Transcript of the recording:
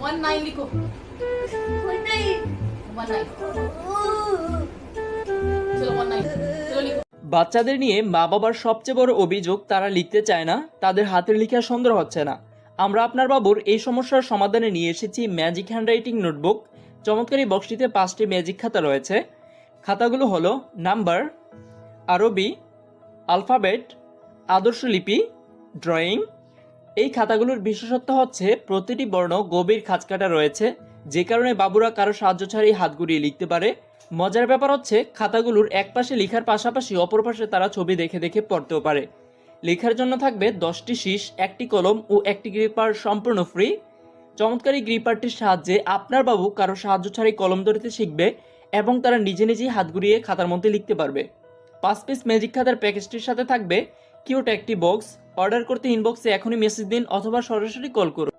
One nine लिखो one nine चलो one nine चलो लिखो বাচ্চাদের নিয়ে মা বাবার সবচেয়ে বড় অভিযোগ তারা লিখতে চায় না তাদের হাতের লেখা সুন্দর হচ্ছে না আমরা আপনার বাবুর এই সমস্যার সমাধানে নিয়ে এসেছি ম্যাজিক হ্যান্ডরাইটিং নোটবুক চমৎকারী বক্সটিতে পাঁচটি ম্যাজিক খাতা রয়েছে খাতাগুলো হলো নাম্বার আরবি আলফাবেট আদর্শ লিপি ড্রয়িং এই খাতাগুলোর বিশেষত্ব হচ্ছে, প্রতিটি বর্ণ গভীর খাঁজকাটা রয়েছে, যে কারণে বাবুরা কারও সাহায্য ছাড়াই হাত ঘুরিয়ে লিখতে পারে। মজার ব্যাপার হচ্ছে, খাতাগুলোর এক পাশে লেখার পাশাপাশি অপর পাশে তারা ছবি দেখে দেখে পড়তেও পারে। লেখার জন্য থাকবে দশটি শীষ, একটি কলম ও একটি গ্রিপার সম্পূর্ণ ফ্রি। চমৎকারী গ্রিপারটির সাহায্যে আপনার বাবু কারও সাহায্য ছাড়াই কলম ধরতে শিখবে এবং তারা নিজে নিজেই হাত ঘুরিয়ে খাতার মধ্যে লিখতে পারবে। পাঁচ পিস ম্যাজিক খাতার প্যাকেজটির সাথে থাকবে কিউট একটি বক্স অর্ডার করতে ইনবক্সে এখনই মেসেজ দিন অথবা সরাসরি কল করুন।